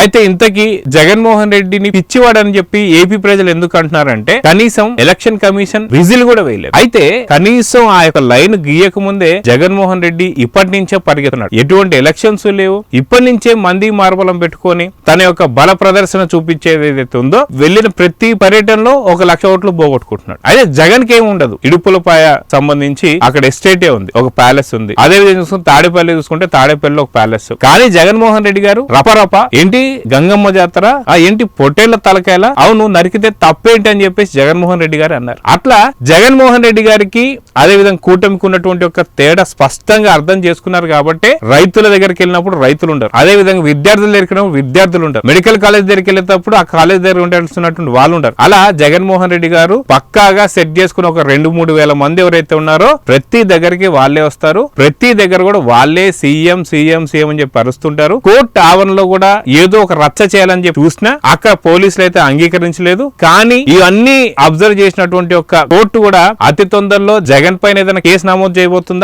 అయితే ఇంతకీ జగన్మోహన్ రెడ్డిని పిచ్చివాడని చెప్పి ఏపీ ప్రజలు ఎందుకు అంటున్నారంటే కనీసం ఎలక్షన్ కమిషన్ విజిల్ కూడా వేయలేదు. అయితే కనీసం ఆ యొక్క లైన్ గీయక ముందే జగన్మోహన్ రెడ్డి ఇప్పటి నుంచే పరిగెత్తున్నాడు ఎటువంటి ఎలక్షన్స్ లేవు. ఇప్పటి నుంచే మంది మార్బలం పెట్టుకొని తన యొక్క బల ప్రదర్శన చూపించేది ఏదైతే ఉందో వెళ్ళిన ప్రతి పర్యటనలో ఒక లక్ష ఓట్లు పోగొట్టుకుంటున్నాడు. అయితే జగన్కి ఏముండదు ఉండదు ఇడుపులపాయ సంబంధించి అక్కడ ఎస్టేటే ఉంది. ఒక ప్యాలెస్ ఉంది. అదే విధంగా చూసుకుంటే తాడేపల్లి చూసుకుంటే తాడేపల్లిలో ఒక ప్యాలెస్. కానీ జగన్మోహన్ రెడ్డి గారు రపరప ఏంటి? గంగమ్మ జాతర ఆ ఏంటి పొట్టేళ్ళ తలకాయల? అవును నరికితే తప్పేంటి అని చెప్పేసి జగన్మోహన్ రెడ్డి గారు అన్నారు. అట్లా జగన్మోహన్ రెడ్డి గారికి అదే విధంగా కూటమికి ఉన్నటువంటి ఒక తేడా స్పష్టంగా అర్థం చేసుకున్నారు కాబట్టి రైతుల దగ్గరికి వెళ్ళినప్పుడు రైతులు ఉండరు. అదే విధంగా విద్యార్థుల దగ్గరికి విద్యార్థులు ఉండరు. మెడికల్ కాలేజ్ దగ్గరికి వెళ్ళేటప్పుడు ఆ కాలేజ్ దగ్గర ఉండాల్సినటువంటి వాళ్ళు ఉండరు. అలా జగన్మోహన్ రెడ్డి గారు పక్కాగా సెట్ చేసుకుని ఒక రెండు మూడు వేల మంది ఎవరైతే ఉన్నారో ప్రతి దగ్గరికి వాళ్ళే వస్తారు. ప్రతి దగ్గర కూడా వాళ్ళే సీఎం సీఎం సీఎం అని చెప్పి అరుస్తుంటారు. కోర్టు ఆవరణలో కూడా ఏదో ఒక రచ్చ చేయాలని చెప్పి చూసినా అక్కడ పోలీసులు అయితే అంగీకరించలేదు. కానీ ఇవన్నీ అబ్జర్వ్ చేసినటువంటి ఒక కోర్టు కూడా అతి తొందరలో జగన్ పైన ఏదైనా కేసు నమోదు చేయబోతుందా?